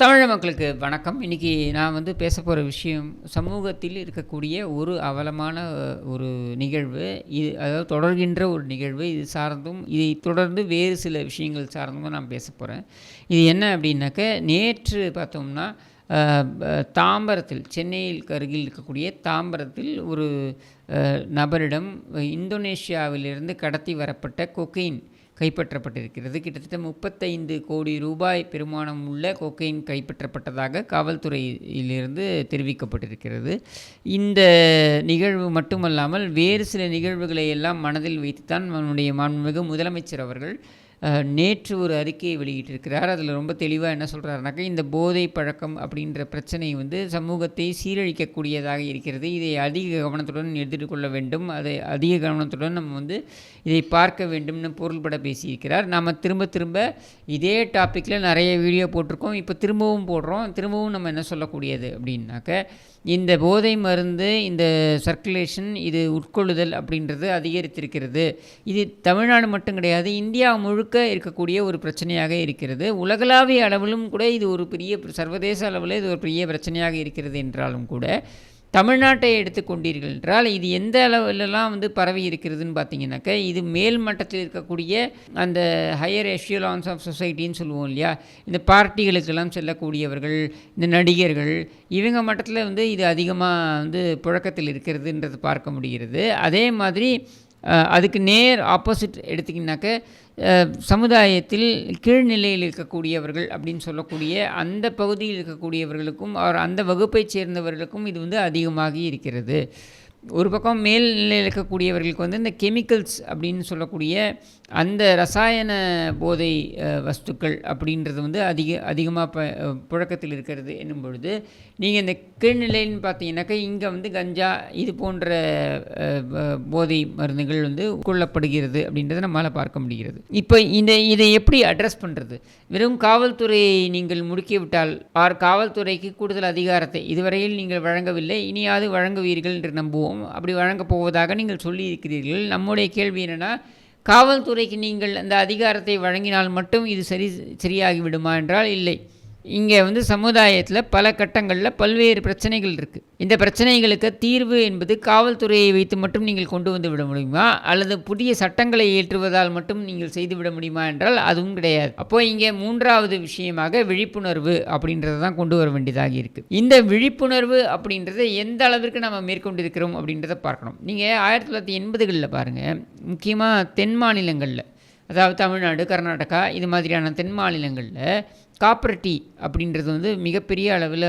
தமிழ் மக்களுக்கு வணக்கம். இன்றைக்கி நான் வந்து பேச போகிற விஷயம் சமூகத்தில் இருக்கக்கூடிய ஒரு அவலமான ஒரு நிகழ்வு. இது அதாவது தொடர்கின்ற ஒரு நிகழ்வு. இது சார்ந்தும் இதை தொடர்ந்து வேறு சில விஷயங்கள் சார்ந்தும் நான் பேச போகிறேன் இது என்ன அப்படின்னாக்க நேற்று பார்த்தோம்னா தாம்பரத்தில் சென்னையில் அருகில் இருக்கக்கூடிய தாம்பரத்தில் ஒரு நபரிடம் இந்தோனேஷியாவிலிருந்து கடத்தி வரப்பட்ட கொக்கெயின் கைப்பற்றப்பட்டிருக்கிறது. கிட்டத்தட்ட முப்பத்தைந்து கோடி ரூபாய் பெருமானம் உள்ள கொக்கைன் கைப்பற்றப்பட்டதாக காவல்துறையிலிருந்து தெரிவிக்கப்பட்டிருக்கிறது. இந்த நிகழ்வு மட்டுமல்லாமல் வேறு சில நிகழ்வுகளை எல்லாம் மனதில் வைத்துத்தான் நம்முடைய மாண்புமிகு முதலமைச்சர் அவர்கள் நேற்று ஒரு அறிக்கையை வெளியிட்டிருக்கிறார். அதில் ரொம்ப தெளிவாக என்ன சொல்கிறாருனாக்கா இந்த போதை பழக்கம் அப்படின்ற பிரச்சனை வந்து சமூகத்தை சீரழிக்கக்கூடியதாக இருக்கிறது. இதை அதிக கவனத்துடன் எதிர்கொள்ள வேண்டும். அதை அதிக கவனத்துடன் நம்ம வந்து இதை பார்க்க வேண்டும்னு பொருள்பட பேசியிருக்கிறார். நாம் திரும்ப திரும்ப இதே டாப்பிக்கில் நிறைய வீடியோ போட்டிருக்கோம். இப்போ திரும்பவும் போடுறோம். திரும்பவும் நம்ம என்ன சொல்லக்கூடியது அப்படின்னாக்க இந்த போதை மருந்து இந்த சர்க்குலேஷன் இது உட்கொள்ளுதல் அப்படின்றது அதிகரித்திருக்கிறது. இது தமிழ்நாடு மட்டும் கிடையாது இந்தியா முழுக்க இருக்கக்கூடிய ஒரு பிரச்சனையாக இருக்கிறது. உலகளாவிய அளவிலும் கூட இது ஒரு பெரிய சர்வதேச அளவில் இது ஒரு பெரிய பிரச்சனையாக இருக்கிறது என்றாலும் கூட தமிழ்நாட்டை எடுத்துக்கொண்டீர்கள் என்றால் இது எந்த அளவிலலாம் வந்து பரவி இருக்கிறதுன்னு பார்த்தீங்கன்னாக்க இது மேல் மட்டத்தில் இருக்கக்கூடிய அந்த ஹையர் எஷியலான்ஸ் ஆஃப் சொசைட்டின்னு சொல்லுவோம் இல்லையா? இந்த பார்ட்டிகளுக்கெல்லாம் செல்லக்கூடியவர்கள் இந்த நடிகர்கள் இவங்க மட்டத்தில் வந்து இது அதிகமாக வந்து புழக்கத்தில் இருக்கிறதுன்றது பார்க்க முடிகிறது. அதே மாதிரி அதுக்கு நேர் ஆப்போசிட் எடுத்திங்கனாக்க சமுதாயத்தில் கீழ்நிலையில் இருக்கக்கூடியவர்கள் அப்படின்னு சொல்லக்கூடிய அந்த பகுதியில் இருக்கக்கூடியவர்களுக்கும் அவர் அந்த வகுப்பைச் சேர்ந்தவர்களுக்கும் இது வந்து அதிகமாகி இருக்கிறது. ஒரு பக்கம் மேல்நிலையில் இருக்கக்கூடியவர்களுக்கு வந்து இந்த கெமிக்கல்ஸ் அப்படின்னு சொல்லக்கூடிய அந்த ரசாயன போதை வஸ்துக்கள் அப்படின்றது வந்து அதிக அதிகமாக ப புழக்கத்தில் இருக்கிறது என்னும் பொழுது நீங்கள் இந்த கீழ்நிலைன்னு பார்த்தீங்கன்னாக்கா இங்கே வந்து கஞ்சா இது போன்ற போதை மருந்துகள் வந்து கொள்ளப்படுகிறது அப்படின்றத நம்மளால் பார்க்க முடிகிறது. இப்போ இந்த இதை எப்படி அட்ரஸ் பண்ணுறது வெறும் காவல்துறையை நீங்கள் முடுக்கிவிட்டால் ஆர் காவல்துறைக்கு கூடுதல் அதிகாரத்தை இதுவரையில் நீங்கள் வழங்கவில்லை இனியாவது வழங்குவீர்கள் என்று நம்புவோம். அப்படி வழங்கப் போவதாக நீங்கள் சொல்லியிருக்கிறீர்கள். நம்முடைய கேள்வி என்னென்னா காவல்துறைக்கு நீங்கள் அந்த அதிகாரத்தை வழங்கினால் மட்டும் இது சரி சரியாகிவிடுமா என்றால் இல்லை. இங்கே வந்து சமுதாயத்தில் பல கட்டங்களில் பல்வேறு பிரச்சனைகள் இருக்குது இந்த பிரச்சனைகளுக்கு தீர்வு என்பது காவல்துறையை வைத்து மட்டும் நீங்கள் கொண்டு வந்து விட முடியுமா? அல்லது புதிய சட்டங்களை ஏற்றுவதால் மட்டும் நீங்கள் செய்துவிட முடியுமா என்றால் அதுவும் கிடையாது. அப்போ இங்கே மூன்றாவது விஷயமாக விழிப்புணர்வு அப்படின்றத தான் கொண்டு வர வேண்டியதாக இருக்குது இந்த விழிப்புணர்வு அப்படின்றத எந்த அளவிற்கு நம்ம மேற்கொண்டிருக்கிறோம் அப்படின்றத பார்க்கணும். நீங்கள் ஆயிரத்தி தொள்ளாயிரத்தி எண்பதுகளில் பாருங்கள் முக்கியமாக தென் மாநிலங்களில் அதாவது தமிழ்நாடு கர்நாடகா இது மாதிரியான தென் மாநிலங்களில் காப்பர் டீ அப்படின்றது வந்து மிகப்பெரிய அளவில்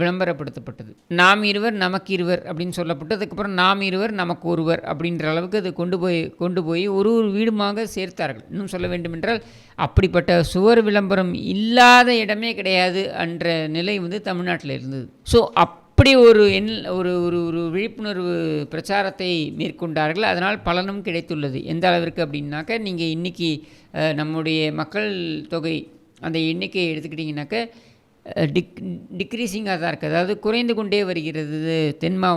விளம்பரப்படுத்தப்பட்டது. நாம் இருவர் நமக்கு இருவர் அப்படின்னு சொல்லப்பட்டு அதுக்கப்புறம் நாம் இருவர் நமக்கு ஒருவர் அப்படின்ற அளவுக்கு அது கொண்டு போய் கொண்டு போய் ஒரு ஒரு வீடுமாக சேர்த்தார்கள். இன்னும் சொல்ல வேண்டுமென்றால் அப்படிப்பட்ட சுவர் விளம்பரம் இல்லாத இடமே கிடையாது என்ற நிலை வந்து தமிழ்நாட்டில் இருந்தது. ஸோ அப்படி ஒரு எண் ஒரு ஒரு ஒரு விழிப்புணர்வு பிரச்சாரத்தை மேற்கொண்டார்கள். அதனால் பலனும் கிடைத்துள்ளது. எந்த அளவிற்கு அப்படின்னாக்க நீங்கள் இன்றைக்கி நம்முடைய மக்கள் தொகை அந்த எண்ணிக்கையை எடுத்துக்கிட்டிங்கனாக்க டிக் டிக்ரீஸிங்காக தான் இருக்குது. அதாவது குறைந்து கொண்டே வருகிறது. தென் மா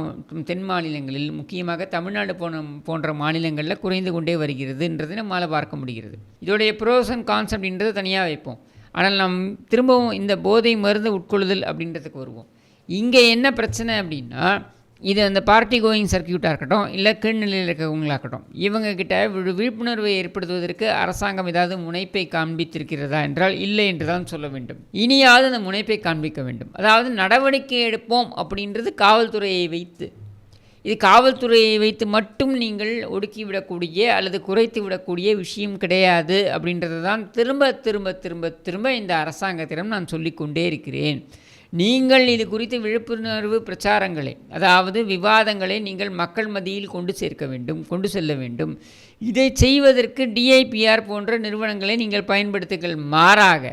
தென் மாநிலங்களில் முக்கியமாக தமிழ்நாடு போன போன்ற மாநிலங்களில் குறைந்து கொண்டே வருகிறதுன்றதை நம்மளால் பார்க்க முடிகிறது. இதோடைய ப்ரோஸ் அண்ட் கான்ஸ் அப்படின்றத தனியாக வைப்போம். ஆனால் நாம் திரும்பவும் இந்த போதை மருந்து உட்கொள்ளுதல் அப்படின்றதுக்கு வருவோம். இங்கே என்ன பிரச்சனை அப்படின்னா இது அந்த பார்ட்டி கோயிங் சர்க்கியூட்டாக இருக்கட்டும் இல்லை கீழ்நிலையில் இருக்கிறவங்களாக இருக்கட்டும் இவங்கக்கிட்ட விழு- விழிப்புணர்வை ஏற்படுத்துவதற்கு அரசாங்கம் ஏதாவது முனைப்பை காண்பித்திருக்கிறதா என்றால் இல்லை என்று தான் சொல்ல வேண்டும். இனியாவது அந்த முனைப்பை காண்பிக்க வேண்டும். அதாவது நடவடிக்கை எடுப்போம் அப்படின்றது காவல்துறையை வைத்து. இது காவல்துறையை வைத்து மட்டும் நீங்கள் ஒடுக்கி விடக்கூடிய அல்லது குறைத்து விடக்கூடிய விஷயம் கிடையாது அப்படின்றது தான் திரும்ப திரும்ப திரும்ப திரும்ப இந்த அரசாங்கத்திடம் நான் சொல்லிக்கொண்டே இருக்கிறேன். நீங்கள் இது குறித்து விழிப்புணர்வு பிரச்சாரங்களை அதாவது விவாதங்களை நீங்கள் மக்கள் மத்தியில் கொண்டு சேர்க்க வேண்டும் கொண்டு செல்ல வேண்டும். இதை செய்வதற்கு டிஐபிஆர் போன்ற நிறுவனங்களை நீங்கள் பயன்படுத்துங்கள். மாறாக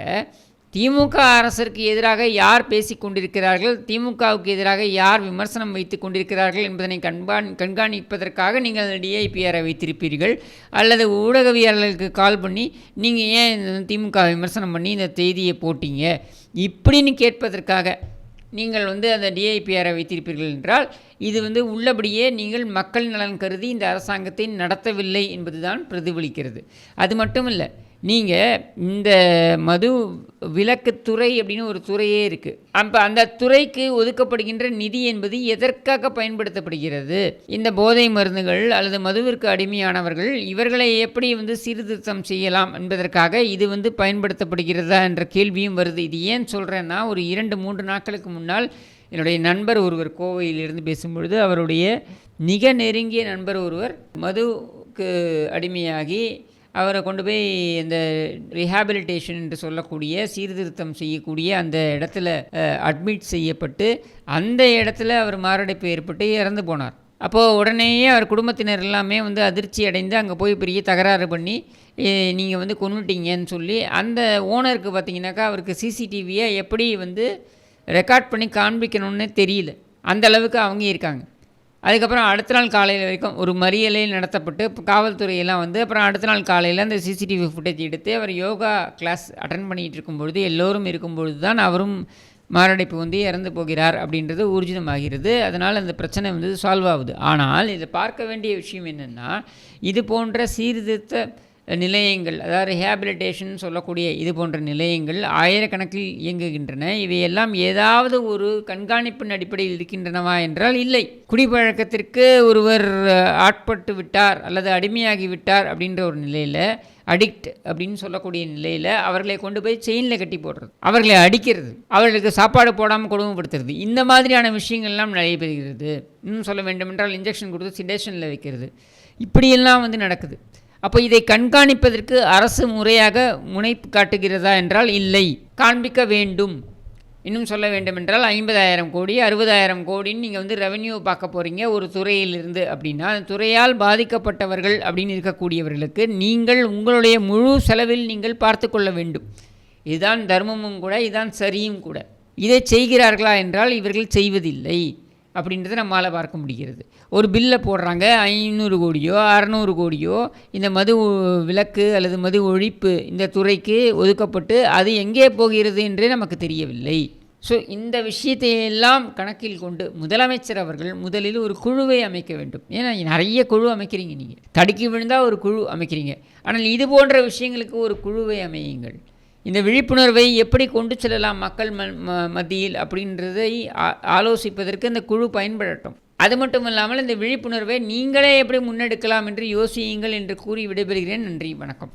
திமுக அரசிற்கு எதிராக யார் பேசிக் கொண்டிருக்கிறார்கள்? திமுகவுக்கு எதிராக யார் விமர்சனம் வைத்துக் கொண்டிருக்கிறார்கள் என்பதனை கண்காணி கண்காணிப்பதற்காக நீங்கள் டிஐபிஆரை வைத்திருப்பீர்கள். அல்லது ஊடகவியலாளர்களுக்கு கால் பண்ணி நீங்கள் ஏன் இந்த திமுக விமர்சனம் பண்ணி இந்த செய்தியை போட்டீங்க? இப்படின்னு கேட்பதற்காக நீங்கள் வந்து அந்த டிஐபிஆரை வைத்திருப்பீர்கள் என்றால் இது வந்து உள்ளபடியே நீங்கள் மக்கள் நலன் கருதி இந்த அரசாங்கத்தை நடத்தவில்லை என்பதுதான் பிரதிபலிக்கிறது. அது மட்டும் இல்லை நீங்கள் இந்த மது விளக்குத்துறை அப்படின்னு ஒரு துறையே இருக்குது அப்போ அந்த துறைக்கு ஒதுக்கப்படுகின்ற நிதி என்பது எதற்காக பயன்படுத்தப்படுகிறது? இந்த போதை மருந்துகள் அல்லது மதுவிற்கு அடிமையானவர்கள் இவர்களை எப்படி வந்து சீர்திருத்தம் செய்யலாம் என்பதற்காக இது வந்து பயன்படுத்தப்படுகிறதா என்ற கேள்வியும் வருது. இது ஏன் சொல்கிறேன்னா ஒரு இரண்டு மூன்று நாட்களுக்கு முன்னால் என்னுடைய நண்பர் ஒருவர் கோவையிலிருந்து பேசும்பொழுது அவருடைய மிக நெருங்கிய நண்பர் ஒருவர் மதுவுக்கு அடிமையாகி அவரை கொண்டு போய் இந்த ரிஹாபிலிட்டேஷன் என்று சொல்லக்கூடிய சீர்திருத்தம் செய்யக்கூடிய அந்த இடத்துல அட்மிட் செய்யப்பட்டு அந்த இடத்துல அவர் மாரடைப்பு ஏற்பட்டு இறந்து போனார். அப்போது உடனேயே அவர் குடும்பத்தினர் எல்லாமே வந்து அதிர்ச்சி அடைந்து அங்கே போய் பெரிய தகராறு பண்ணி நீங்கள் வந்து கொண்டுட்டீங்கன்னு சொல்லி அந்த ஓனருக்கு பார்த்தீங்கன்னாக்கா அவருக்கு சிசிடிவியை எப்படி வந்து ரெக்கார்ட் பண்ணி காண்பிக்கணும்னு தெரியல. அந்த அளவுக்கு அவங்க இருக்காங்க. அதுக்கப்புறம் அடுத்த நாள் காலையில் வரைக்கும் ஒரு மறியலே நடத்தப்பட்டு காவல்துறையெல்லாம் வந்து அப்புறம் அடுத்த நாள் காலையில் அந்த சிசிடிவி ஃபுட்டேஜ் எடுத்து அவர் யோகா கிளாஸ் அட்டன் பண்ணிகிட்டு இருக்கும்பொழுது எல்லோரும் இருக்கும்பொழுது தான் அவரும் மாரடைப்பு வந்து இறந்து போகிறார் அப்படின்றது ஊர்ஜிதமாகிறது. அதனால் அந்த பிரச்சனை வந்து சால்வ் ஆகுது. ஆனால் இதை பார்க்க வேண்டிய விஷயம் என்னென்னா இது போன்ற சீர்திருத்த நிலையங்கள் அதாவது ரிஹாபிலிட்டேஷன் சொல்லக்கூடிய இது போன்ற நிலையங்கள் ஆயிரக்கணக்கில் இயங்குகின்றன. இவையெல்லாம் ஏதாவது ஒரு கண்காணிப்பின் அடிப்படையில் இருக்கின்றனவா என்றால் இல்லை. குடிப்பழக்கத்திற்கு ஒருவர் ஆட்பட்டு விட்டார் அல்லது அடிமையாகி விட்டார் அப்படின்ற ஒரு நிலையில் அடிக்ட் அப்படின்னு சொல்லக்கூடிய நிலையில் அவர்களை கொண்டு போய் செயினில் கட்டி போடுறது அவர்களை அடிக்கிறது அவர்களுக்கு சாப்பாடு போடாமல் கொடுமைப்படுத்துறது இந்த மாதிரியான விஷயங்கள்லாம் நடைபெறுகிறது. இன்னும் சொல்ல வேண்டுமென்றால் இன்ஜெக்ஷன் கொடுத்து சிடேஷனில் வைக்கிறது. இப்படியெல்லாம் வந்து நடக்குது. அப்போ இதை கண்காணிப்பதற்கு அரசு முறையாக முனைப்பு காட்டுகிறதா என்றால் இல்லை. காண்பிக்க வேண்டும். இன்னும் சொல்ல வேண்டுமென்றால் ஐம்பதாயிரம் கோடி அறுபதாயிரம் கோடின்னு நீங்கள் வந்து ரெவன்யூ பார்க்க போகிறீங்க ஒரு துறையிலிருந்து அப்படின்னா அந்த துறையால் பாதிக்கப்பட்டவர்கள் அப்படின்னு இருக்கக்கூடியவர்களுக்கு நீங்கள் உங்களுடைய முழு செலவில் நீங்கள் பார்த்து கொள்ள வேண்டும். இதுதான் தர்மமும் கூட இதுதான் சரியும் கூட. இதை செய்கிறார்களா என்றால் இவர்கள் செய்வதில்லை. அப்படின்றத நம்மளால் பார்க்க முடிகிறது. ஒரு பில்லை போடுறாங்க ஐநூறு கோடியோ அறநூறு கோடியோ இந்த மது விலக்கு அல்லது மது ஒழிப்பு இந்த துறைக்கு ஒதுக்கப்பட்டு அது எங்கே போகிறது என்றே நமக்கு தெரியவில்லை. ஸோ இந்த விஷயத்தையெல்லாம் கணக்கில் கொண்டு முதலமைச்சர் அவர்கள் முதலில் ஒரு குழுவை அமைக்க வேண்டும். ஏன்னா நிறைய குழு அமைக்கிறீங்க நீங்கள் தடுக்கி விழுந்தால் ஒரு குழு அமைக்கிறீங்க. ஆனால் இது போன்ற விஷயங்களுக்கு ஒரு குழுவை அமையுங்கள். இந்த விழிப்புணர்வை எப்படி கொண்டு செல்லலாம் மக்கள் மத்தியில் அப்படின்றதை ஆலோசிப்பதற்கு இந்த குழு பயன்படட்டும். அது மட்டும் இல்லாமல் இந்த விழிப்புணர்வை நீங்களே எப்படி முன்னெடுக்கலாம் என்று யோசியுங்கள் என்று கூறி விடைபெறுகிறேன். நன்றி வணக்கம்.